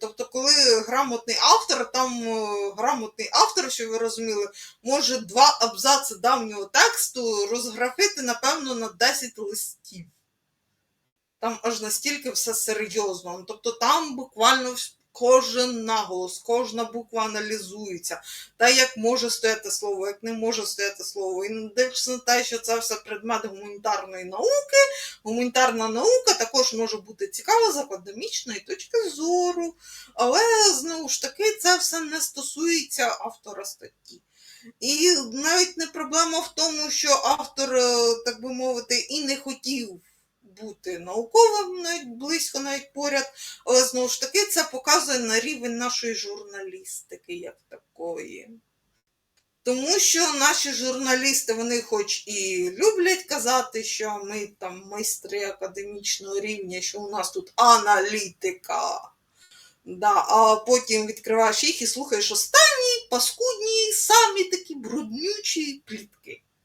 Тобто, коли грамотний автор, там е, грамотний автор, що ви розуміли, може два абзаци давнього тексту розграфити, напевно, на 10 листів. Там аж настільки все серйозно. Ну, Тобто там буквально кожен наголос, кожна буква аналізується. Та як може стояти слово, як не може стояти слово. І не дивишся на те, що це все предмет гуманітарної науки. Гуманітарна наука також може бути цікава з академічної точки зору, але знову ж таки це все не стосується автора статті. І навіть не проблема в тому, що автор, е, так би мовити, і не хотів бути науковим навіть близько, навіть поряд, але знову ж таки це показує на рівень нашої журналістики як такої. Тому що наші журналісти, вони хоч і люблять казати, що ми там майстри академічного рівня, що у нас тут аналітика. Да, а потім відкриваєш їх і слухаєш останні, паскудні, самі такі бруднючі плітки.